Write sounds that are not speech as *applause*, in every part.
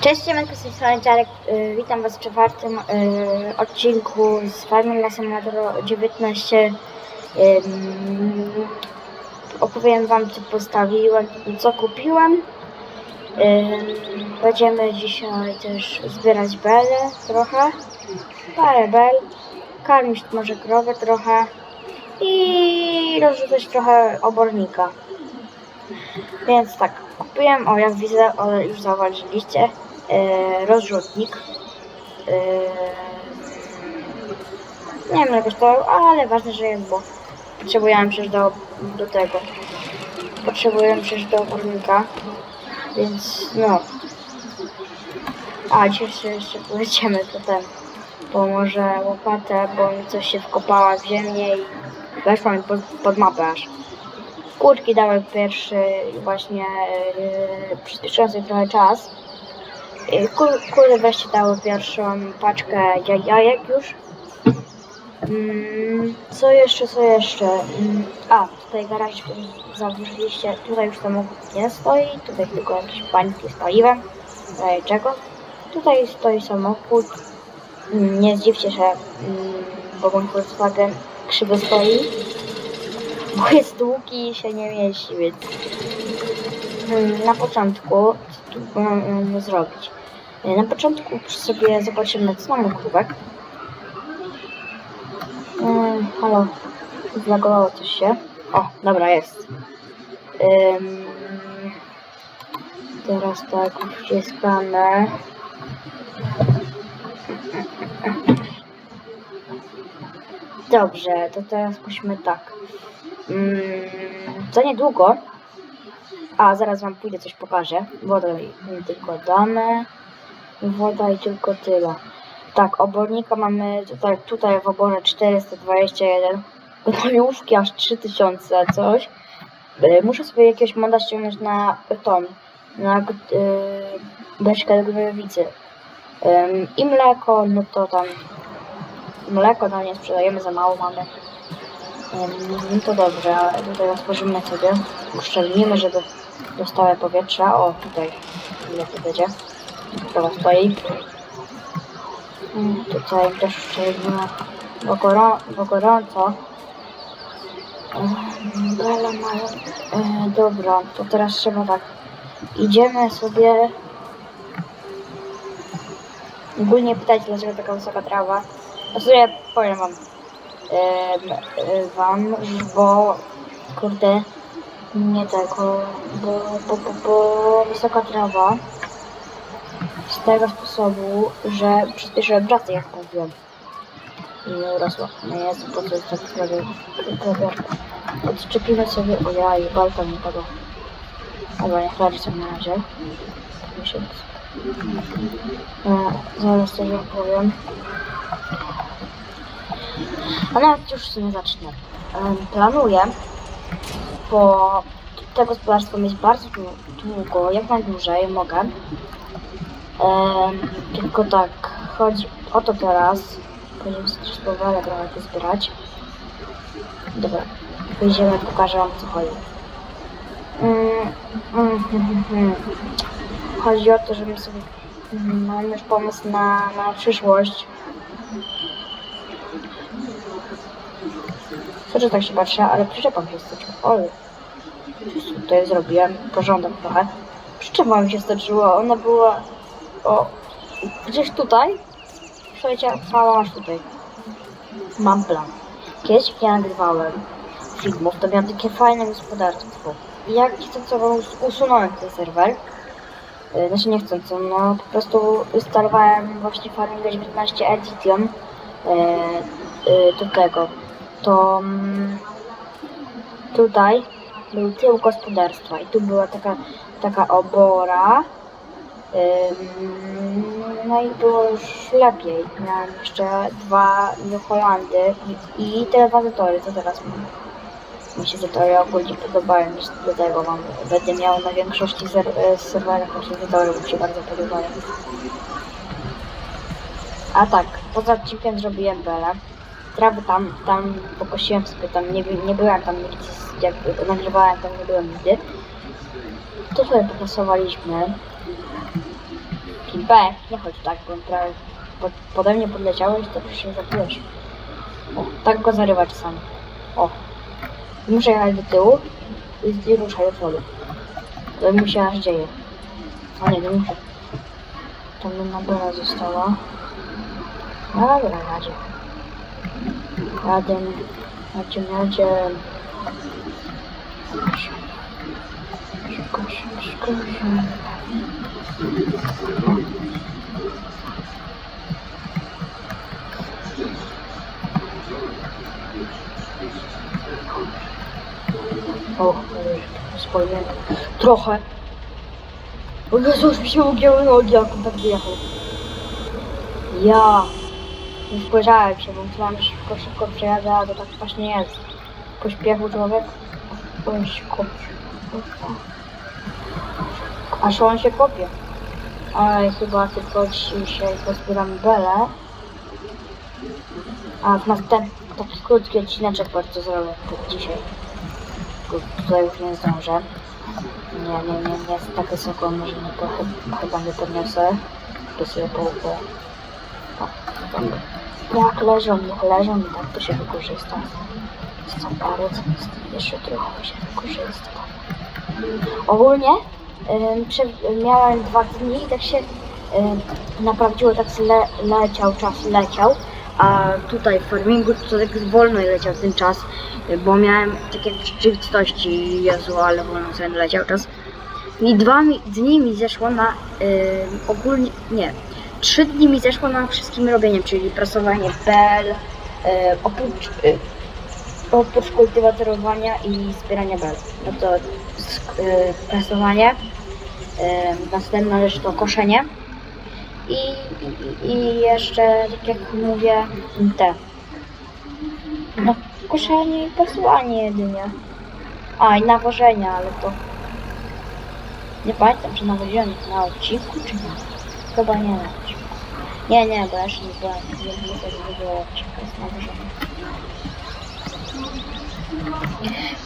Cześć, siemanko, z tej strony Czarek. Y, witam Was w czwartym y, odcinku z Farming Simulator 19. Ym, opowiem Wam, co postawiłem, co kupiłem. Będziemy dzisiaj też zbierać bele trochę, parę bel, karmić może krowę trochę i rozrzucać trochę obornika. Więc tak, kupiłem, o jak widzę, o, już zauważyliście, rozrzutnik. E, nie wiem jakoś to, ale ważne, że jest, bo potrzebujemy przecież do, do tego. Potrzebujemy przecież do obornika, więc no. A, dzisiaj jeszcze, jeszcze pojedziemy *laughs* potem po może łopatę, bo mi coś się wkopała w ziemię i weszła mi pod, pod mapę aż. Kurki dały pierwszy właśnie yy, przyspieszający trochę czas. Yy, kur, kury wreszcie dały pierwszą paczkę jaj- jajek już. Mm, co jeszcze, co jeszcze? Mm, a, tutaj garaż, zauważyliście, tutaj już samochód nie stoi, tutaj tylko jakieś bańki z paliwem, daję czego. Tutaj stoi samochód, Mm, nie zdziwcie się, bo mój Volkswagen krzywo stoi bo jest długi i się nie mieści, więc na początku co tu mamy zrobić? E, Na początku sobie zobaczymy, co mamy krówek. Yy, halo, zlagowało coś się. O, dobra, jest. Teraz tak, wciskamy. Dobrze, to teraz musimy tak. Mm, za niedługo. A zaraz wam pójdę coś pokażę. Wodę tylko damy. Woda i tylko tyle. Tak, obornika mamy tutaj, tutaj w oborze 421. Gnojówki aż 3000 coś. Y, Muszę sobie jakiegoś moda ściągnąć na tą, na g- y, beczkę do gnojowicy. Ym, I mleko, no to tam mleko tam nie sprzedajemy, za mało mamy. Ym, to dobrze, ale tutaj otworzymy sobie. Uszczelnimy, żeby dostały powietrza. O, tutaj ile to będzie. Krowa stoi. Ym, Tutaj też uszczelnimy, bo, gorą, gorąco. Bele mają. E, dobra, to teraz trzeba tak. Idziemy sobie. Ogólnie pytać, dlaczego taka wysoka trawa. A sobie powiem wam. Y, wam, bo kurde, nie tego, bo, bo, bo, bo wysoka trawa z tego sposobu, że przyspieszyłem pracę, jak mówiłem. I nie urosła. No jest, po co jest tak prawie. Odczepimy sobie, o ja i balta mi tego. Dobra, niech radzi sobie na razie. Miesiąc. E, zaraz coś opowiem. A nawet już w sumie zacznę. Planuję, bo to gospodarstwo mieć bardzo dłu- długo, jak najdłużej mogę. Em, tylko tak, chodzi o to teraz. Będziemy sobie powolę trochę to zbierać. Dobra, wyjdziemy, pokażę wam co chodzi. Mm, mm, mm, mm. Chodzi o to, żebym sobie mm, mam już pomysł na, na przyszłość. Że tak się patrzę, ale przyczepam się stoczyło. Oj, tutaj zrobiłem, porządek trochę. Przyczepa mi się stoczyła, ona była o, gdzieś tutaj. Przeleciała aż tutaj. Mam plan. Kiedyś jak ja nagrywałem filmów, to miałem takie fajne gospodarstwo. I jak chcąco us- usunąłem ten serwer, y, znaczy nie chcąco, no po prostu instalowałem właśnie Farming 19 Edition y, y, do tego to mm, tutaj był tył gospodarstwa i tu była taka, taka obora. No i było już lepiej. Miałem jeszcze dwa New Holandy i, te dwa zatory, co teraz mam. Mi się zatory ogólnie podobają, jeszcze do tego mam, będę miał na większości e, serwerów właśnie zatory, bo się bardzo podobają. A tak, poza odcinkiem zrobiłem belę trawy tam, tam pokosiłem sobie, tam nie, nie byłem tam nigdy, jak nagrywałem, tam nie byłem nigdy. To sobie popracowaliśmy Pech, nie chodź tak, bo prawie pod, pode mnie podleciałeś, to się zabiłeś. O, tak go zarywa czasami. O. Muszę jechać do tyłu i, ruszaj do przodu. To mi się aż dzieje. A nie, nie muszę. Tam jedna bola została. Dobra, radzie. Jadę, jadzie, jadzie. Szybko, szybko, szybko. O, spojrzałem. Trochę. O Jezu, już mi się ugięły nogi, jak on tak wyjechał. Ja. Nie spojrzałem się, bo myślałem, że szybko, szybko przejadę, a to tak właśnie jest. Pośpiechu człowiek. Kopie. Aż on się kopie. Ale chyba tylko dzisiaj pozbieram belę. A w następnym taki krótki odcineczek bardzo zrobię dzisiaj. Tutaj już nie zdążę. Nie, nie, nie, nie tak wysoko, może nie po, chyba nie podniosę. To sobie po, po, o, tak. Jak leżą, niech leżą i tak to się wykorzysta. Jest parę, jeszcze trochę się wykorzysta. Ogólnie miałem dwa dni i tak się naprawdziło, tak le, leciał, czas leciał. A tutaj w farmingu to tak wolno leciał ten czas, bo miałem takie rzeczywistości, Jezu, ale wolno sobie leciał czas. I dwa mi, dni mi zeszło na y, ogólnie, nie, trzy dni mi zeszło na wszystkim robieniem, czyli prasowanie bel, y, oprócz, y, oprócz kultywatorowania i zbierania bel. No to y, prasowanie, następna rzecz to koszenie i, i, i jeszcze, tak jak mówię, te, no koszenie i prasowanie jedynie. A i nawożenie, ale to nie pamiętam, czy nawoziłem na odcinku, czy nie. Chyba nie na odcinku. Nie, nie, bo ja jeszcze nie byłem. Nie, nie.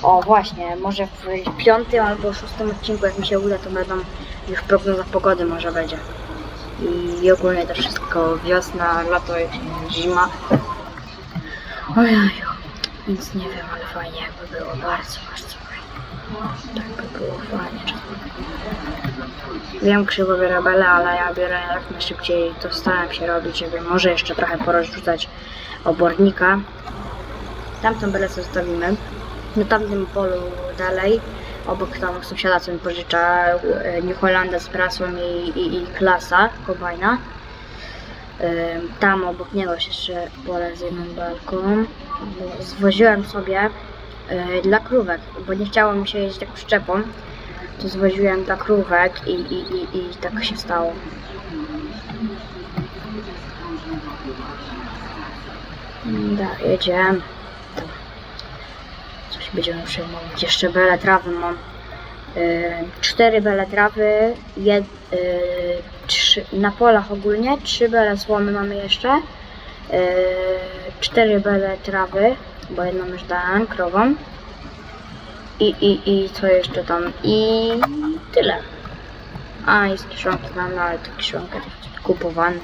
O, właśnie, może w piątym albo szóstym odcinku, jak mi się uda, to będą już prognoza pogody może będzie. I, ogólnie to wszystko wiosna, lato, zima. Ojeju, nic nie wiem, ale fajnie jakby było, bardzo, bardzo fajnie. Tak by było fajnie. Wiem, krzywo biorę belę, ale ja biorę jak najszybciej, to staram się robić, żeby może jeszcze trochę porozrzucać obornika. Tamtą belę zostawimy. Na tamtym polu dalej, obok tam sąsiada, co mi pożycza e, New Hollanda z prasą i, i, i klasa kombajna. E, Tam obok niego jest jeszcze pole z jedną belką. Zwoziłem sobie e, dla krówek, bo nie chciało mi się jeździć tak przyczepą. To zwoziłem dla krówek i, i, i, i tak się stało. Da, jedziemy. Będziemy przejmować. Jeszcze bele trawy mam. Yy, cztery bele trawy, jed, yy, trzy, na polach ogólnie, trzy bele słomy mamy jeszcze, yy, cztery bele trawy, bo jedną już dałem krowom i, i, i co jeszcze tam i tyle. A i z kiszonki mam, no ale to kiszonka kupowane,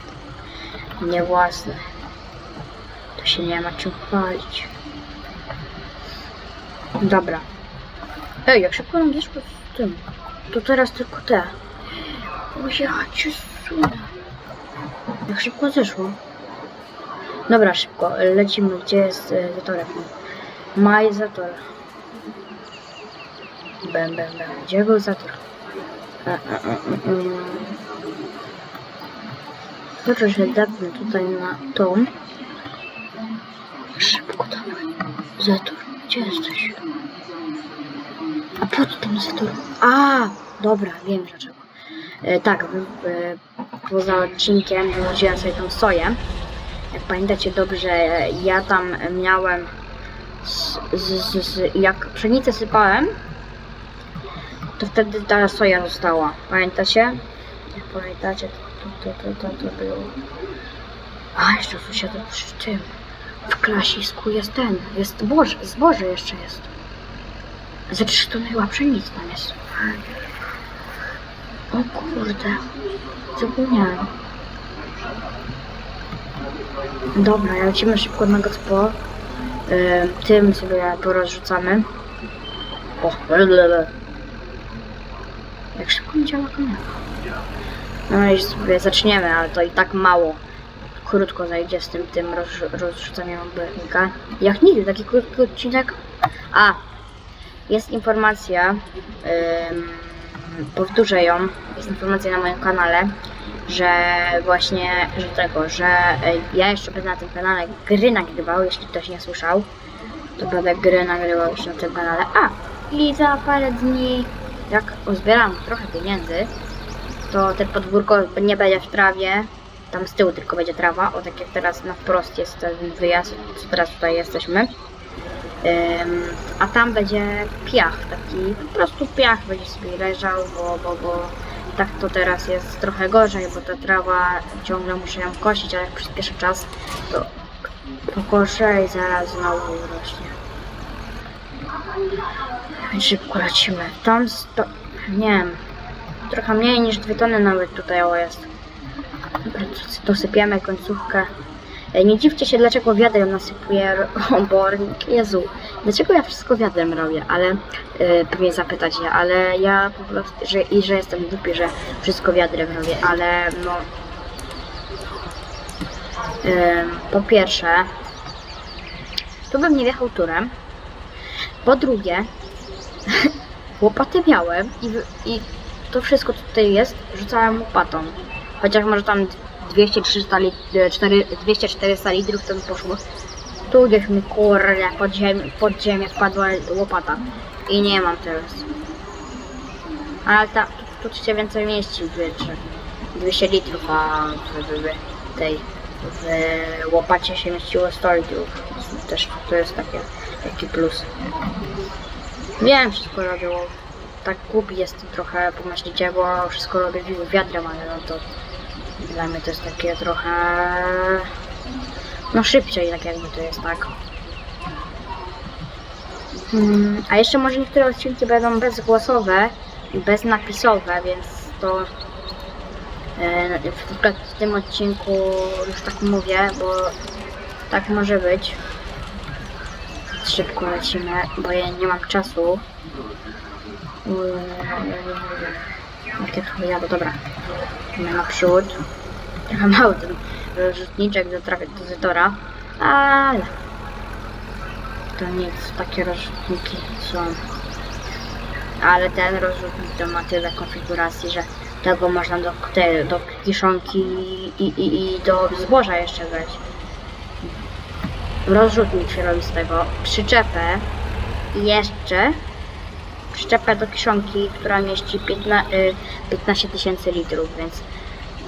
nie własne. To się nie ma czym chwalić. Dobra. Ej, jak szybko nam zeszło z tym. To teraz tylko te. Ja cię sunę. Jak szybko zeszło. Dobra, szybko. Lecimy. Gdzie jest e, zatorek? Maj zator. Bem, bem, bem. Gdzie był zator? E, e, e, e, e. Że depnę tutaj na tą. Szybko dawaj. Zator, gdzie jesteś? A po co tam zator? A, dobra, wiem dlaczego. E, tak, e, poza odcinkiem wywoziłem sobie tą soję. Jak pamiętacie dobrze, ja tam miałem z, z, z, jak pszenicę sypałem, to wtedy ta soja została. Pamiętacie? Jak pamiętacie, to, to, to, to, to było. A, jeszcze sąsiada przy tym. W klasisku jest ten, jest zboże, zboże jeszcze jest. Ze trzy tony chyba pszenicy tam jest. O kurde, zapomniałem. Dobra, lecimy szybko na gospo. Ym, tym sobie porozrzucamy. O, blablabla. Jak szybko mi działa. No i sobie zaczniemy, ale to i tak mało. Krótko zajdzie z tym, tym roz, rozrzucaniem obornika. Jak nigdy, taki krótki odcinek. A, jest informacja, powtórzę ją, jest informacja na moim kanale, że właśnie, że tego, że y, ja jeszcze będę na tym kanale gry nagrywał, jeśli ktoś nie słyszał, to będę gry nagrywał jeszcze na tym kanale. A, i za parę dni, jak uzbieram trochę pieniędzy, to ten podwórko nie będzie w trawie, tam z tyłu tylko będzie trawa, o tak jak teraz na wprost jest ten wyjazd, co teraz tutaj jesteśmy. Ym, a tam będzie piach taki, po prostu piach będzie sobie leżał, bo, bo, bo tak to teraz jest trochę gorzej, bo ta trawa ciągle muszę ją kosić, ale jak przyspieszę czas, to pokoszę i zaraz znowu rośnie. Szybko lecimy. Tam sto... nie wiem, trochę mniej niż dwie tony nawet tutaj o jest. Dosypiemy końcówkę. Ej, Nie dziwcie się, dlaczego wiadrem nasypuję *laughs* obornik. Jezu, dlaczego ja wszystko wiadrem robię, ale yy, pewnie zapytacie, ale ja po prostu, że, i że jestem głupi, że wszystko wiadrem robię, ale no... Ym, po pierwsze, tu bym nie wjechał turem. Po drugie, *laughs* łopatę miałem i, i to wszystko tutaj jest, rzucałem łopatą. Chociaż może tam 200-300 lit, 4, 200-400 litrów to by poszło. Tu gdzieś mi kurde pod ziemię, pod ziemię wpadła łopata. I nie mam teraz. Ale ta, tu, tu się więcej mieści w wietrze. 200 litrów, a w, w, tej w łopacie się mieściło 100 litrów. Też to jest takie, taki plus. Wiem, wszystko robię. Tak głupi jestem trochę, pomyślicie, bo wszystko robię wi- wiadrem, ale no to dla mnie to jest takie trochę... No szybciej, tak jakby to jest, tak. Hmm, a jeszcze może niektóre odcinki będą bezgłosowe i beznapisowe, więc to... e, w tym odcinku już tak mówię, bo tak może być. Szybko lecimy, bo ja nie mam czasu. Jak ja jadę, dobra. Idziemy naprzód. Trochę mały ten rozrzutniczek do trafizytora, ale to nic, takie rozrzutniki są. Ale ten rozrzutnik to ma tyle konfiguracji, że tego można do, te, do kiszonki i, i, i do zboża jeszcze wejść. Rozrzutnik się robi z tego. Przyczepę i jeszcze przyczepę do kiszonki, która mieści 15 y, 15 tysięcy litrów, więc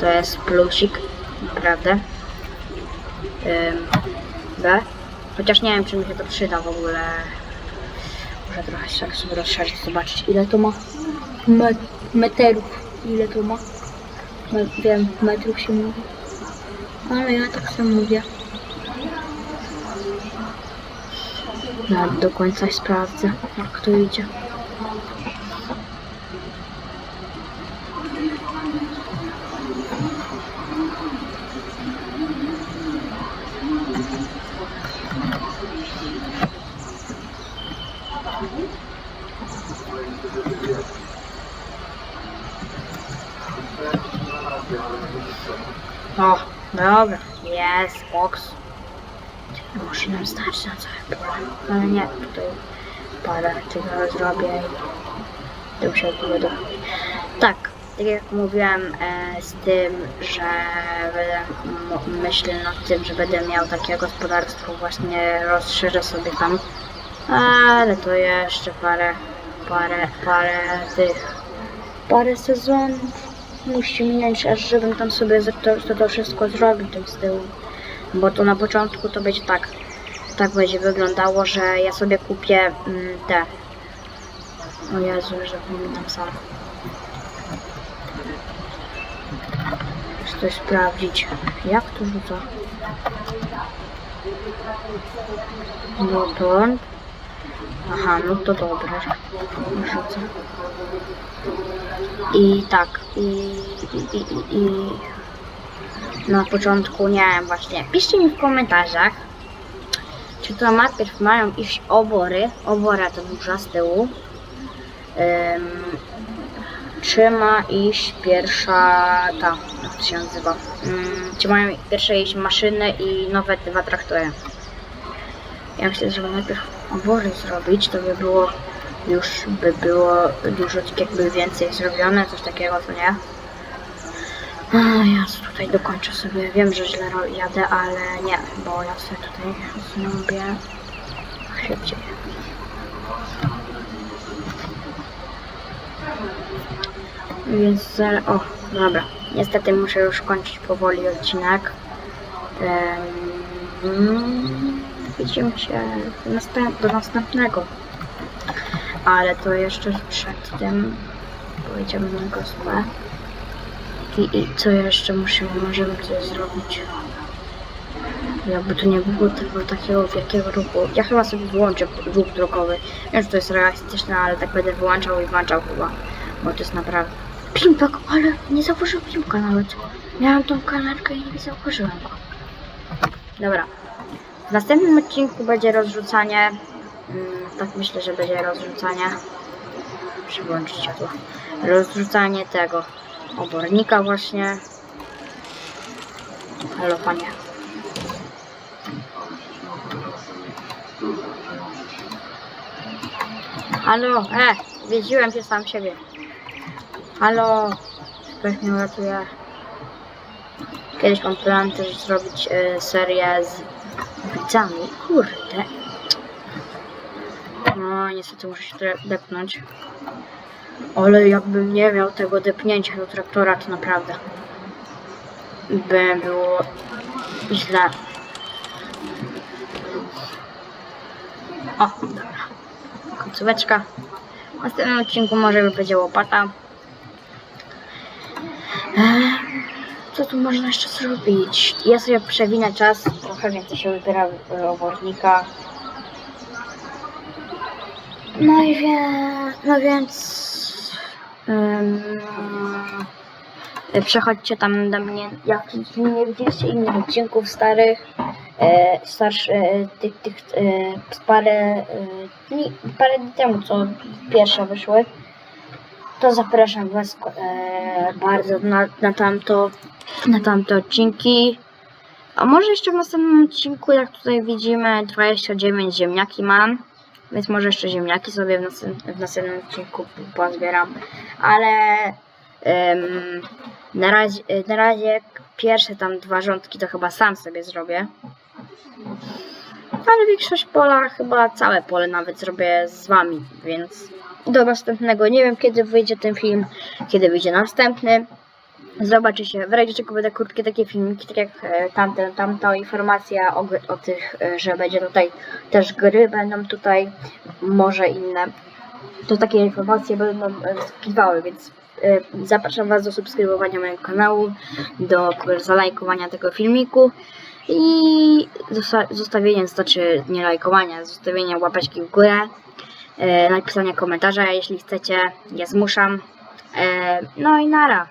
to jest plusik, naprawdę. B. Chociaż nie wiem, czy mi się to przyda w ogóle. Muszę trochę się tak sobie rozszerzyć, zobaczyć ile to ma Me meterów. Ile to ma? Me wiem, metrów się mówi. Ale ja tak sobie mówię. Nawet do końca sprawdzę, jak to idzie. O, dobra, jest, box. Może nam starczy na całe pole. Ale nie, tutaj parę tego zrobię i to się do... Tak, tak jak mówiłem e, z tym, że będę myślę nad tym, że będę miał takie gospodarstwo, właśnie rozszerzę sobie tam. Ale to jeszcze parę, parę, parę tych, parę sezonów musi minąć, aż żebym tam sobie to, to, to wszystko zrobił tym z tyłu. Bo to na początku to będzie tak, tak będzie wyglądało, że ja sobie kupię mm, te. O Jezu, że zapominam sam. Coś sprawdzić. Jak to rzuca? No to Aha, no to dobrze. Rzucę. I tak, i, i, i, i na początku, nie wiem właśnie, piszcie mi w komentarzach, czy to najpierw mają iść obory, obora to burza z tyłu, Ym, czy ma iść pierwsza ta, jak to się nazywa, Ym, czy mają pierwsze iść maszyny i nowe dwa traktory. Ja myślę, żeby najpierw obory zrobić, to by było już by było dużo tak jakby więcej zrobione, coś takiego, co nie? A, ja tutaj dokończę sobie, wiem, że źle jadę, ale nie, bo ja sobie tutaj zrobię szybciej. Więc o, dobra, niestety muszę już kończyć powoli odcinek. Em, widzimy się do następnego. Ale to jeszcze przed tym pojedziemy na gospę. I, I co jeszcze musimy, możemy coś zrobić? Jakby tu nie było tego takiego wielkiego ruchu. Ja chyba sobie wyłączę ruch drogowy. Wiem, że to jest realistyczne, ale tak będę wyłączał i włączał chyba. Bo to jest naprawdę... Pimpek, ale nie zauważyłem piłka nawet. Miałam tą kamerkę i nie zauważyłem go. Dobra. W następnym odcinku będzie rozrzucanie. Mm, tak myślę, że będzie rozrzucanie. Muszę włączyć światło. Rozrzucanie tego obornika właśnie. Halo panie. Halo, e, wiedziłem się sam siebie. Halo, ktoś mnie uratuje. Kiedyś mam plan też zrobić e, serię z widzami. Kurde. No, niestety muszę się depnąć. Ale jakbym nie miał tego depnięcia do traktora, to naprawdę by było źle. O, dobra. Końcóweczka. W następnym odcinku może by będzie łopata. Eee, Co tu można jeszcze zrobić? Ja sobie przewinę czas, trochę więcej się wybiera obornika. No i wie, no więc ym, przechodźcie tam do mnie, jak nie widzieliście innych odcinków starych, e, e, tych, tych e, parę, e, parę dni temu, co pierwsze wyszły, to zapraszam Was e, bardzo na, na, tamto, na tamte odcinki. A może jeszcze w następnym odcinku, jak tutaj widzimy, 29 ziemniaki mam. Więc może jeszcze ziemniaki sobie w, następ, w następnym odcinku pozbieram. Ale em, na, razie, na razie pierwsze tam dwa rządki to chyba sam sobie zrobię. Ale większość pola, chyba całe pole nawet zrobię z wami, więc do następnego. Nie wiem kiedy wyjdzie ten film, kiedy wyjdzie następny. Zobaczycie, w razie czego będę krótkie takie filmiki, tak jak e, tamten, tamta informacja o, o tych, e, że będzie tutaj też gry będą tutaj, może inne. To takie informacje będą e, wskazywały, więc e, zapraszam Was do subskrybowania mojego kanału, do zalajkowania tego filmiku i zosta- zostawienia, znaczy nie lajkowania, zostawienia łapeczki w górę, e, napisania komentarza, jeśli chcecie, ja zmuszam. E, no i nara.